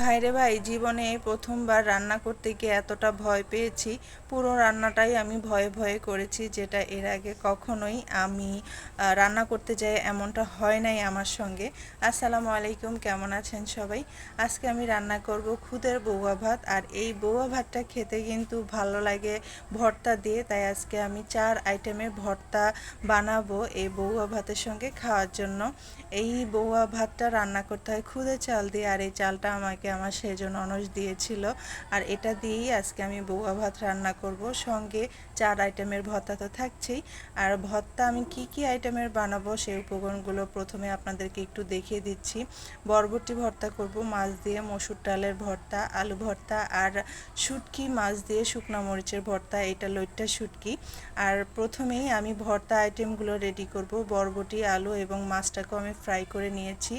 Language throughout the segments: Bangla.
ভাইরে ভাই, জীবনে প্রথমবার রান্না করতে গিয়ে এতটা ভয় পেয়েছি। পুরো রান্নাটাই আমি ভয়ে ভয়ে করেছি, যেটা এর আগে কখনোই আমি রান্না করতে যাই এমনটা হয় নাই আমার সঙ্গে। আসসালামু আলাইকুম, কেমন আছেন সবাই? আজকে আমি রান্না করব খুদের বৌয়া ভাত, আর এই বৌয়া ভাতটা খেতে কিন্তু ভালো লাগে ভর্তা দিয়ে। তাই আজকে আমি চার আইটেমের ভর্তা বানাবো এই বৌয়া ভাতের সঙ্গে খাওয়ার জন্য। এই বৌয়া ভাতটা রান্না করতে হয় খুদে চাল দিয়ে, আর এই চালটা আমাকে আমার সেজন অনস দিয়েছিল। আর এটা দিয়েই আজকে আমি বৌয়া ভাত রান্না করব। সঙ্গে চার আইটেমের ভর্তা তো থাকছেই। আর ভর্তা আমি কি কি আইটেমের বানাবো সেই উপকরণগুলো প্রথমে আপনাদেরকে একটু দেখিয়ে দিচ্ছি। বরবটি ভর্তা করব, মাছ দিয়ে মসুর ডালের ভর্তা, আলু ভর্তা আর শুটকি, মাছ দিয়ে শুকনো মরিচের ভর্তা, এটা লইট্টা শুটকি। আর প্রথমেই আমি ভর্তা আইটেমগুলো রেডি করব। বরবটি, আলু এবং মাছটাকেও আমি ফ্রাই করে নিয়েছি।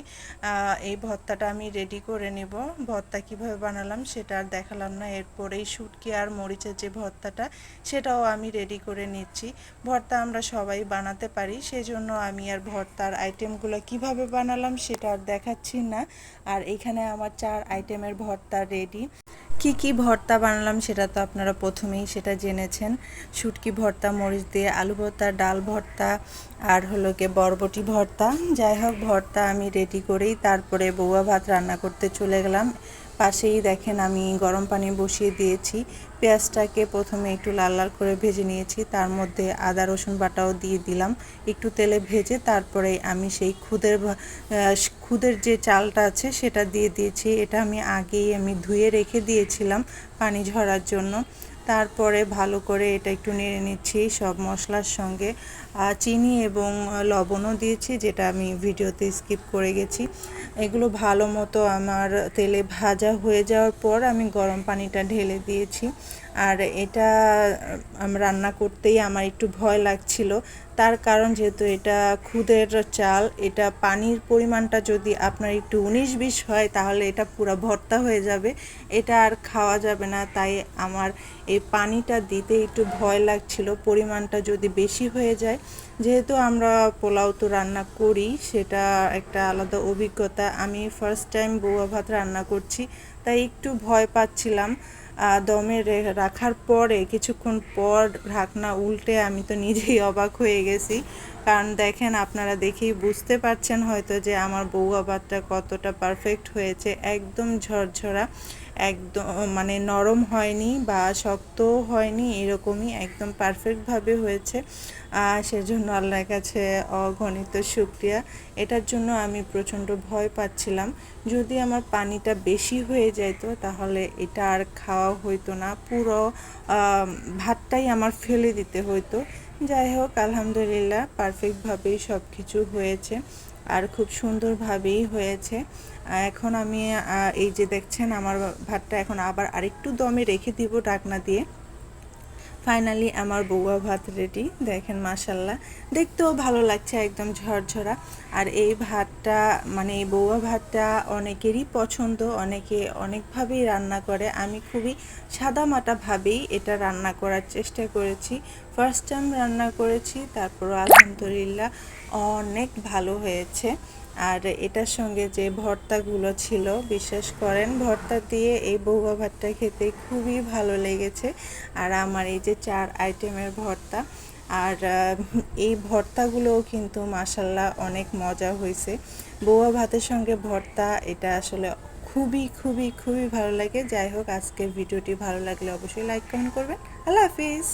এই ভর্তাটা আমি রেডি করে নেব। ভর্তা কীভাবে বানালাম সেটা আর দেখালাম না। এরপরেই শুটকি আর মরিচের যে ভর্তাটা, সেটাও আমি রেডি করে নিচ্ছি। ভর্তা আমরা সবাই বানাতে পারি, সেজন্য আমি আর ভর্তার আইটেমগুলো কীভাবে বানালাম সেটা আর দেখাচ্ছি না। আর এখানে আমার চার আইটেমের ভর্তা রেডি কি কি ভর্তা বানালাম সেটা তো আপনারা প্রথমেই সেটা জেনেছেন। শুটকি ভর্তা, মরিচ দিয়ে আলু ভর্তা, ডাল ভর্তা, আর হলো গিয়ে বরবটি ভর্তা। যাই হোক, ভর্তা আমি রেডি করেই তারপরে বৌয়া ভাত রান্না করতে চলে গেলাম। পাশেই দেখেন আমি গরম পানি বসিয়ে দিয়েছি। পেঁয়াজটাকে প্রথমে একটু লাল লাল করে ভেজে নিয়েছি। তার মধ্যে আদা, রসুন বাটাও দিয়ে দিলাম। একটু তেলে ভেজে তারপরে আমি সেই খুদের খুদের যে চালটা আছে সেটা দিয়ে দিয়েছি। এটা আমি আগেই আমি ধুয়ে রেখে দিয়েছিলাম পানি ঝরার জন্য। তারপরে ভালো করে এটা একটু নেড়ে নিচ্ছি, সব মশলার সঙ্গে। চিনি এবং লবণও দিয়েছি, যেটা আমি ভিডিওতে স্কিপ করে গেছি। এগুলো ভালো মতো আমার তেলে ভাজা হয়ে যাওয়ার পর আমি গরম পানিটা ঢেলে দিয়েছি। আর এটা রান্না করতেই আমার একটু ভয় লাগছিল। তার কারণ যেহেতু এটা খুদের চাল, এটা পানির পরিমাণটা যদি আপনার একটু উনিশ বিশ হয়, তাহলে এটা পুরো ভর্তা হয়ে যাবে। এটা আর খাওয়া যাবে না, তাই আমার এই পানিটা দিতে একটু ভয় লাগছিল, পরিমাণটা যদি বেশি হয়ে যায়। যেহেতু আমরা পোলাও তো রান্না করি, সেটা একটা আলাদা অভিজ্ঞতা। আমি ফার্স্ট টাইম বৌয়া ভাত রান্না করছি তাই একটু ভয় পাচ্ছিলাম। দমে রাখার পরে, কিছুক্ষণ পর ঢাকনা উল্টে আমি তো নিজেই অবাক হয়ে গেছি। কারণ দেখেন, আপনারা দেখেই বুঝতে পারছেন হয়তো যে আমার বউ আবারটা কতটা পারফেক্ট হয়েছে। একদম ঝরঝরা। একদম মানে নরম হয়নি বা শক্তও হয়নি, এরকমই একদম পারফেক্টভাবে হয়েছে। সেজন্য আল্লাহর কাছে অগণিত শুক্রিয়া। এটার জন্য আমি প্রচণ্ড ভয় পাচ্ছিলাম। যদি আমার পানিটা বেশি হয়ে যেত তাহলে এটা আর খাওয়া হইতো না। পুরো ভাতটাই আমার ফেলে দিতে হইতো। যাই হোক, আলহামদুলিল্লাহ পারফেক্টভাবেই সব কিছু হয়েছে। আর খুব সুন্দরভাবেই হয়েছে। এখন আমি এই যে দেখছেন, আমার ভাতটা এখন আবার আরেকটু দমে রেখে দিব ঢাকনা দিয়ে। ফাইনালি আমার বৌয়া ভাত রেডি দেখেন মাসাল্লাহ দেখতেও ভালো লাগছে, একদম ঝরঝরা। আর এই ভাতটা মানে এই বৌয়া ভাতটা অনেকেরই পছন্দ, অনেকে অনেকভাবেই রান্না করে। আমি খুবই সাদামাটাভাবেই এটা রান্না করার চেষ্টা করেছি। ফার্স্ট টাইম রান্না করেছি তারপর আলহামদুলিল্লাহ অনেক ভালো হয়েছে। আর এটার সঙ্গে যে ভর্তাগুলো ছিল, বিশ্বাস করেন, ভর্তা দিয়ে এই বৌবা ভাতটা খেতে খুবই ভালো লেগেছে। আর আমার এই যে চার আইটেমের ভর্তা, আর এই ভর্তাগুলোও কিন্তু মাসাল্লাহ অনেক মজা হয়েছে। বৌয়া ভাতের সঙ্গে ভর্তা, এটা আসলে খুবই খুবই খুবই ভালো লাগে। যাই হোক, আজকের ভিডিওটি ভালো লাগলে অবশ্যই লাইক কমেন্ট করবেন। আল্লাহ হাফিজ।